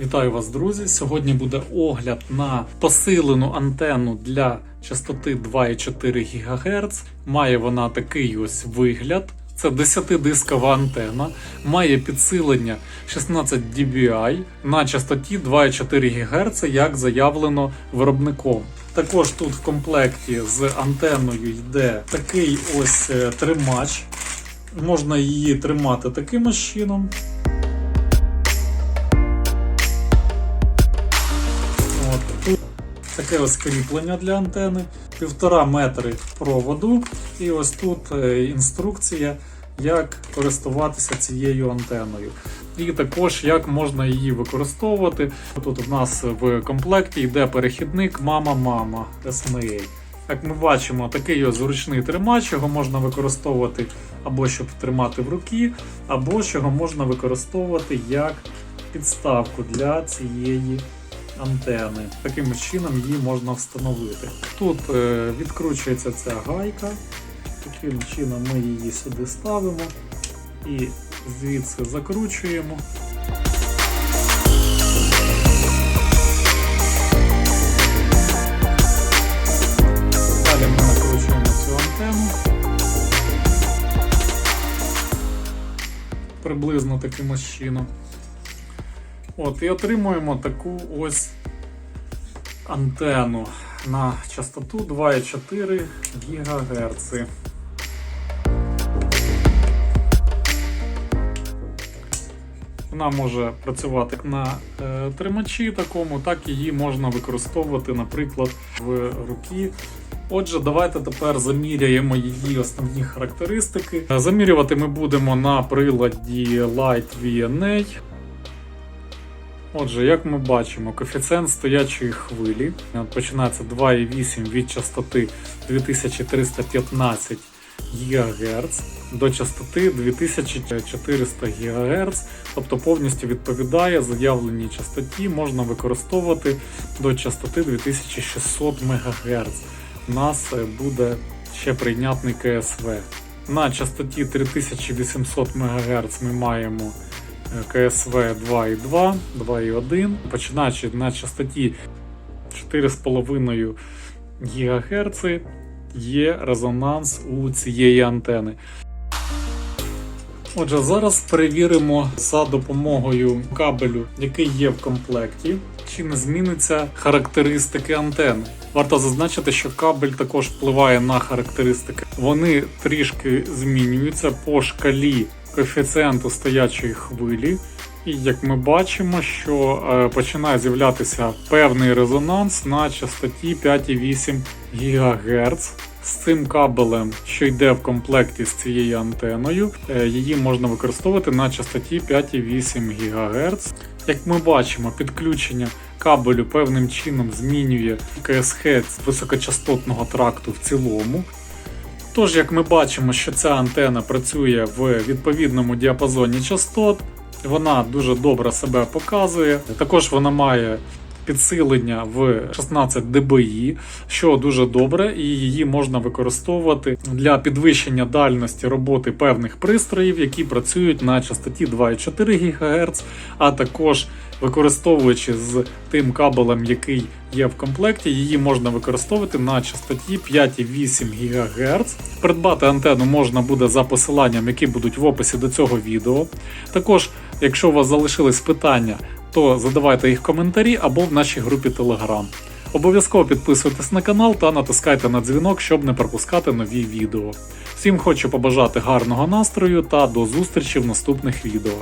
Вітаю вас, друзі! Сьогодні буде огляд на посилену антенну для частоти 2,4 ГГц. Має вона такий ось вигляд. Це 10-дискова антенна, має підсилення 16 dBi на частоті 2,4 ГГц, як заявлено виробником. Також тут в комплекті з антенною йде такий ось е, тримач. Можна її тримати таким чином. Таке ось для антени, півтора метри проводу, і ось тут е, інструкція, як користуватися цією антеною. І також як можна її використовувати. Тут у нас в комплекті йде перехідник мама-мама SMA. Як ми бачимо, такий ось зручний тримач, його можна використовувати або щоб тримати в руки, або ж можна використовувати як підставку для цієї антени. Таким чином її можна встановити. Тут е, відкручується ця гайка, таким чином ми її сюди ставимо і звідси закручуємо. Далі ми накручуємо цю антенну. Приблизно таким чином. От, і отримуємо таку ось антенну на частоту 2,4 ГГц. Вона може працювати на е, тримачі такому, так її можна використовувати, наприклад, в руки. Отже, давайте тепер заміряємо її основні характеристики. Замірювати ми будемо на приладі Light VNA. Отже, як ми бачимо, коефіцієнт стоячої хвилі починається 2,8 від частоти 2315 ГГц до частоти 2400 ГГц, тобто повністю відповідає заявленій частоті, можна використовувати до частоти 2600 МГц. У нас е, буде ще прийнятний КСВ. На частоті 3800 МГц ми маємо КСВ 2.2, 2.1, починаючи на частоті 4,5 ГГц є резонанс у цієї антени. Отже, зараз перевіримо за допомогою кабелю, який є в комплекті, чи не зміниться характеристики антени. Варто зазначити, що кабель також впливає на характеристики. Вони трішки змінюються по шкалі коефіцієнту стоячої хвилі. І як ми бачимо, що е, починає з'являтися певний резонанс на частоті 5,8 ГГц. З цим кабелем, що йде в комплекті з цією антеною, е, її можна використовувати на частоті 5,8 ГГц. Як ми бачимо, підключення кабелю певним чином змінює КСХ високочастотного тракту в цілому. Тож, як ми бачимо, що ця антена працює в відповідному діапазоні частот, вона дуже добре себе показує. Також вона має підсилення в 16 дБі, що дуже добре, і її можна використовувати для підвищення дальності роботи певних пристроїв, які працюють на частоті 2,4 ГГц, а також використовуючи з тим кабелем, який є в комплекті, її можна використовувати на частоті 5,8 ГГц. Придбати антенну можна буде за посиланням, які будуть в описі до цього відео. Також, якщо у вас залишились питання, то задавайте їх в коментарі або в нашій групі Telegram. Обов'язково підписуйтесь на канал та натискайте на дзвінок, щоб не пропускати нові відео. Всім хочу побажати гарного настрою та до зустрічі в наступних відео.